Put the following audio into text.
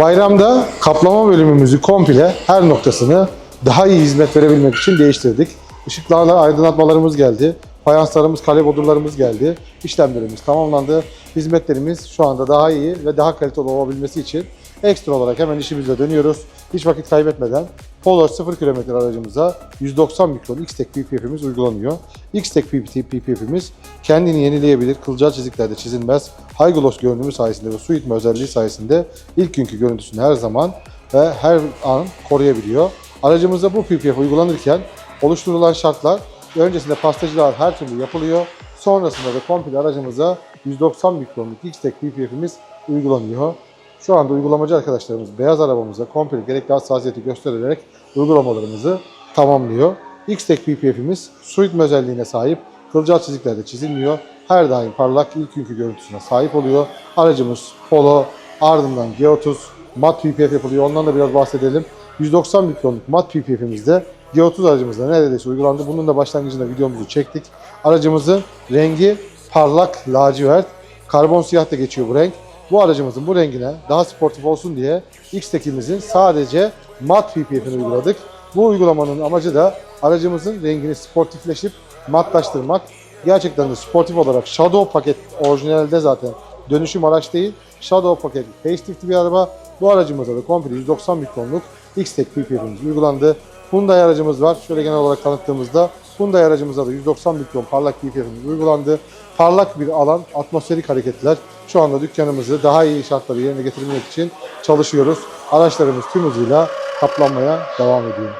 Bayramda kaplama bölümümüzü komple her noktasını daha iyi hizmet verebilmek için değiştirdik. Işıklarla aydınlatmalarımız geldi. Fayanslarımız, kale bodurlarımız geldi. İşlemlerimiz tamamlandı. Hizmetlerimiz şu anda daha iyi ve daha kaliteli olabilmesi için ekstra olarak hemen işimize dönüyoruz. Hiç vakit kaybetmeden Polo 0 km aracımıza 190 mikron X-Tek PPF'imiz uygulanıyor. X-Tek PPF'imiz kendini yenileyebilir, kılcal çiziklerde çizilmez, high gloss görünümü sayesinde ve su itme özelliği sayesinde ilk günkü görüntüsünü her zaman ve her an koruyabiliyor. Aracımızda bu PPF uygulanırken oluşturulan şartlar öncesinde pastacılar her türlü yapılıyor. Sonrasında da komple aracımıza 190 mikronluk X-Tek PPF'imiz uygulanıyor. Şu anda uygulamacı arkadaşlarımız beyaz arabamıza komple gerekli hassasiyeti göstererek uygulamalarımızı tamamlıyor. X-Tek PPF'imiz su itme özelliğine sahip, kılcal çiziklerde çizilmiyor. Her daim parlak ilk günkü görüntüsüne sahip oluyor. Aracımız Polo, ardından G30 mat PPF yapılıyor. Ondan da biraz bahsedelim. 190 mikronluk mat PPF'imizde G30 aracımızda neredeyse uygulandı. Bunun da başlangıcında videomuzu çektik. Aracımızın rengi parlak lacivert. Karbon siyah da geçiyor bu renk. Bu aracımızın bu rengine daha sportif olsun diye X-Tek'imizin sadece mat PPF'ini uyguladık. Bu uygulamanın amacı da aracımızın rengini sportifleşip matlaştırmak. Gerçekten de sportif olarak Shadow paket orijinalde zaten dönüşüm araç değil. Shadow paket facelift'li bir araba. Bu aracımızda da komple 190 mikronluk X-Tek PPF'imiz uygulandı. Hyundai aracımız var. Şöyle genel olarak tanıttığımızda Hyundai aracımıza da 190 milyon parlak bir fiyatımız uygulandı. Parlak bir alan, atmosferik hareketler. Şu anda dükkanımızı daha iyi şartları yerine getirmek için çalışıyoruz. Araçlarımız tüm hızıyla kaplanmaya devam ediyor.